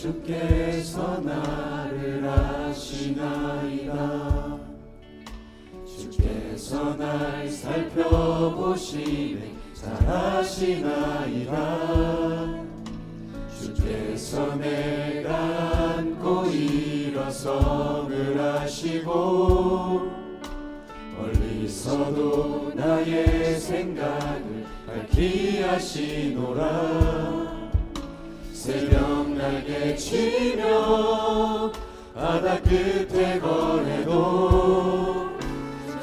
주께서 나를 아시나이다. 주께서 날 살펴보시네. 잘 아시나이다. 주께서 내가 안고 일어서를 하시고 멀리서도 나의 생각을 밝히 하시노라 날개 치며 바다 끝에 거해도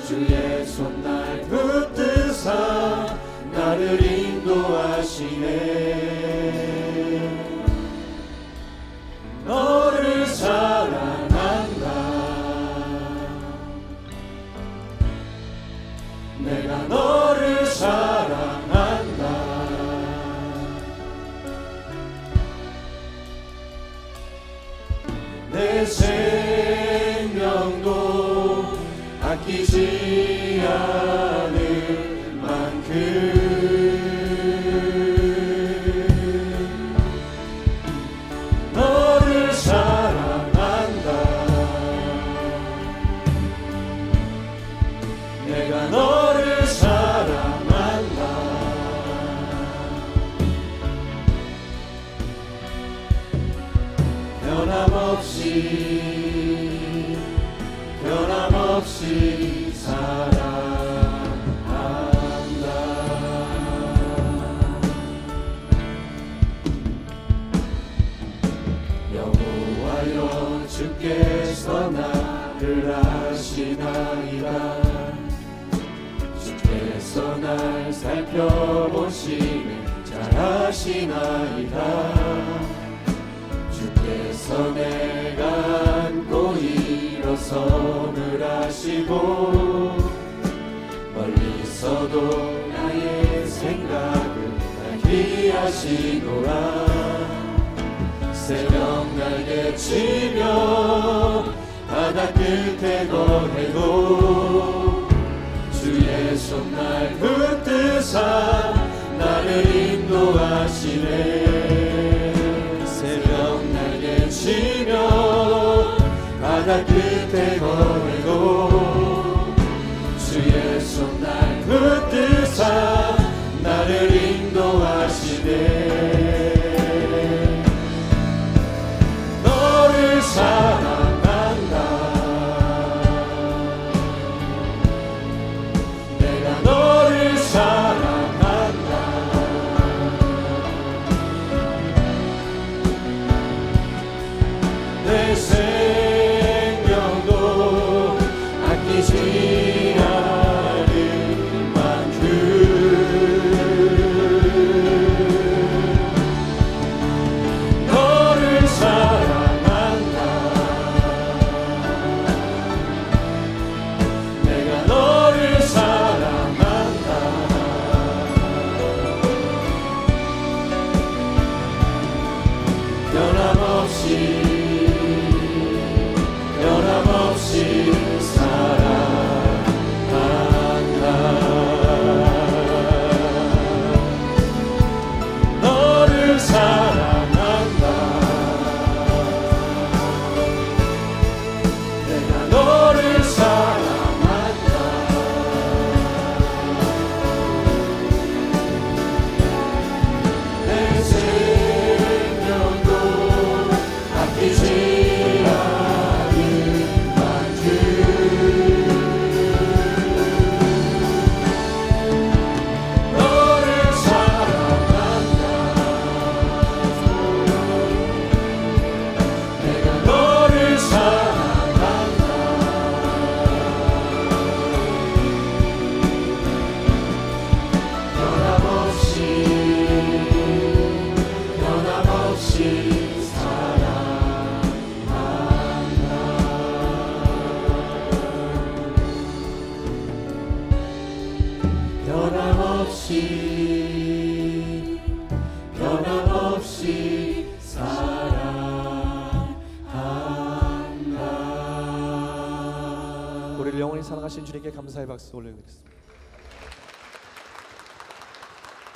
주의 손 날 붙드사 나를 인도하시네. 너를 사랑한다. 내가 너 내 생명도 아끼지 않을 만큼 너를 사랑한다. 내가 너 변함없이 변함없이 사랑한다. 여호와여 주께서 나를 아시나이다. 주께서 날 살펴보시네 잘 아시나이다 주께서 내가 안고 일어서를 하시고 멀리서도 나의 생각을 알게 하시노라. 새벽 날개 치며 바다 끝에 바다 끝에 거해도 주의 손날 붙드사 변 변함없이 변함없이 사랑한다 우리를 영원히 사랑하신 주님께 감사의 박수 올려드리겠습니다.